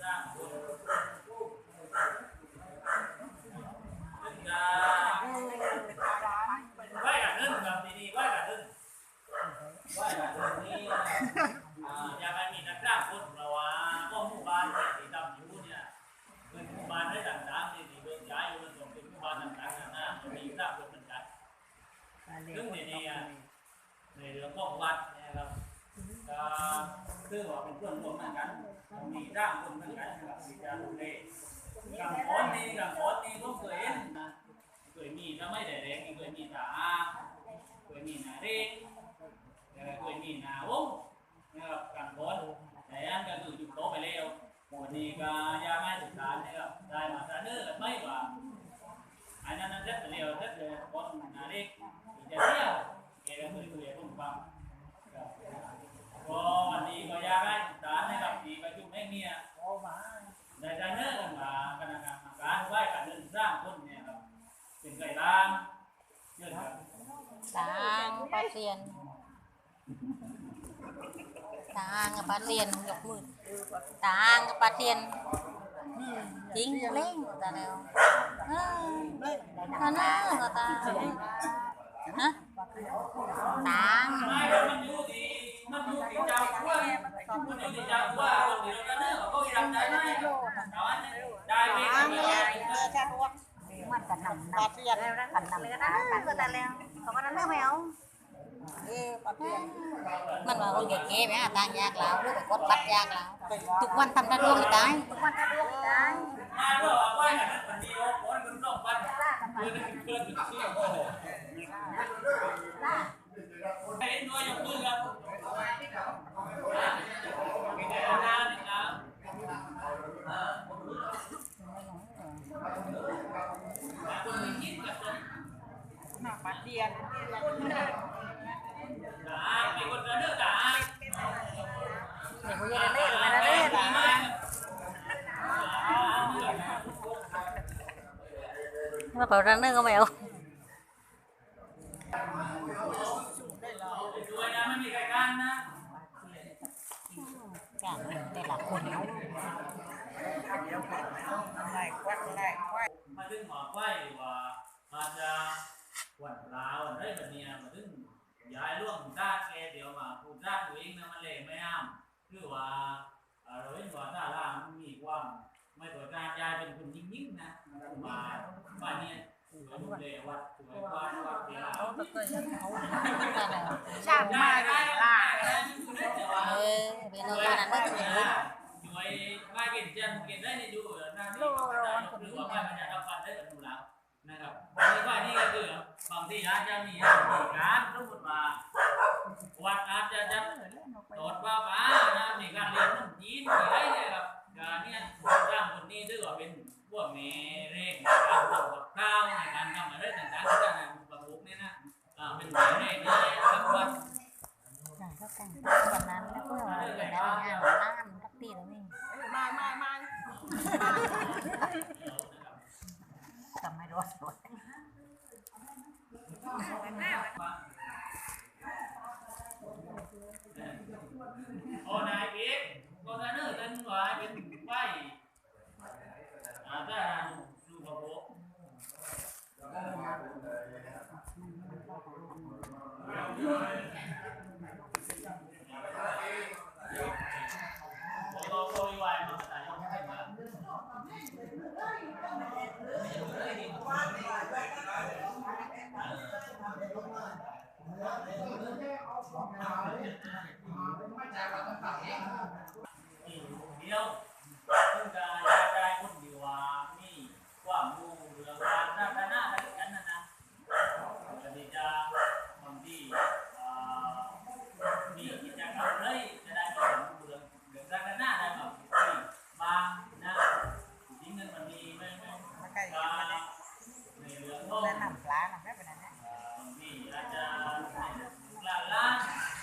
ไหว้กันนึงแบบดีๆไหว้กันนึงไหว้กันนึงนี่ยากให้มีนักกล้าคนเราวาก็หมู่บ้านเนี่ยที่ดำอยู่เนี่ยหมู่บ้านได้ต่างๆที่มีเบิ่งย้ายอยู่ตรงเป็นหมู่บ้านต่างๆนั่นนะมันมีกล้าคนเหมือนกันซึ่งในนี้อะในเรื่องของวัด คือว่าเป็นเพื่อนร่วมกัน มีร่างคนเหมือนกันนะครับที่จะดูแลกังวลนี่กังวลนี่ก็เคยเห็นนะเคยมีถ้าไม่ได้แดงเคยมีตาเคยมีหนาเร่เคยมีหนาวงนะครับกันบอลแต่อันก็คือจุดโตไปแล้ววันนี้ก็ยาไม่สุดท้ายนะครับได้มาซาเนอร์กันไม่กว่าอันนั้นนั่นเสร็จไปแล้วเสร็จเลยบอลหนาเร่งจะเที่ยวแกก็เคยคุยกับผมฟังก็วันนี้ก็ยาไม่สุดท้ายนะครับที่ประชุมไม่มีได้ซาเนอร์กันมาคณะกรรมการไหว้กันเดินสร้างคนเนี่ยครับ เป็นไก่บ้างเชื่อครับ ตางปลาเซียนตางกับปลาเซียนยกมือตางกับปลาเซียนจริงเล่งตาแล้วตาหน้าตาฮะตางไม่มัน กันนำปลาเซียนกันนำกันก็ตาแล้วเขาก็นั่นแมวมันว่าคนเก๋ๆไหมตายยากแล้วหรือไปกดบัตรยากแล้วทุกวันทำได้ดวงตายทุกวันทำดวงตาย มาเพื่อว่ากันนั้นมันดีโอ้โหมันต้องปั้นเพื่อนเพื่อนเชื่อโอ้โหเห็นด้วยยกมือครับเป็นไงนะนี่นะคนไม่คิดกับคน ปัดเดียนด่าเป็นคนกระเดื่อด่าเดี๋ยวกูจะเล่นมาเล่นมาเปิดร้านนึงก็ไม่เอาม่มีใครกันนะจ้ะแต่ละคนไล่ควัดไล่ควัดมาถึงหมอไว้ว่ามาจะ หวันลาวได้แบบเนี้ยมาถึงย้ายล่วงด้านแกเดี๋ยวมาพูดด้าตัวเองนะมันเลยไม่อ้ามคือว่าเราเห็นว่าด้าล่างมีความไม่ตัวกาย้ายเป็นคนยิ่งๆนะมาบ้านนี้ช่าวัดเดียชาติมาได้ล่ะเออเป็นโอกาสนั้นไม่ถึงเลยช่วยไม่กินเจนกินได้ใทีอาจจะมีการสมมติว่าวัดอาจจะจะตรวจว่าป้านะมีการเรียนนุ่มจีนมีอะไรเนี่ยครับการเนี่ยสร้างคนนี้ถือว่าเป็นพวกเมเร่งการทำกับข้าวในการทำอะไรต่างๆที่จะในประมุกเนี่ยนะเป็นเมเร่งได้ครับว่าก็แต่งวันนั้นแล้วก็เห็นแล้วงานล้านทักทีแล้วนี่มามาม เม่ได้คนดีว่ามีความรู้เรื่องการศาสนาอะไรกันนะนะจะได้จะบดีมีกิจกรรมเลยจะได้ความรู้เรื่องเรื่าได้แบบบางนะจริมันมีไม่ไม่ในเรื่องของ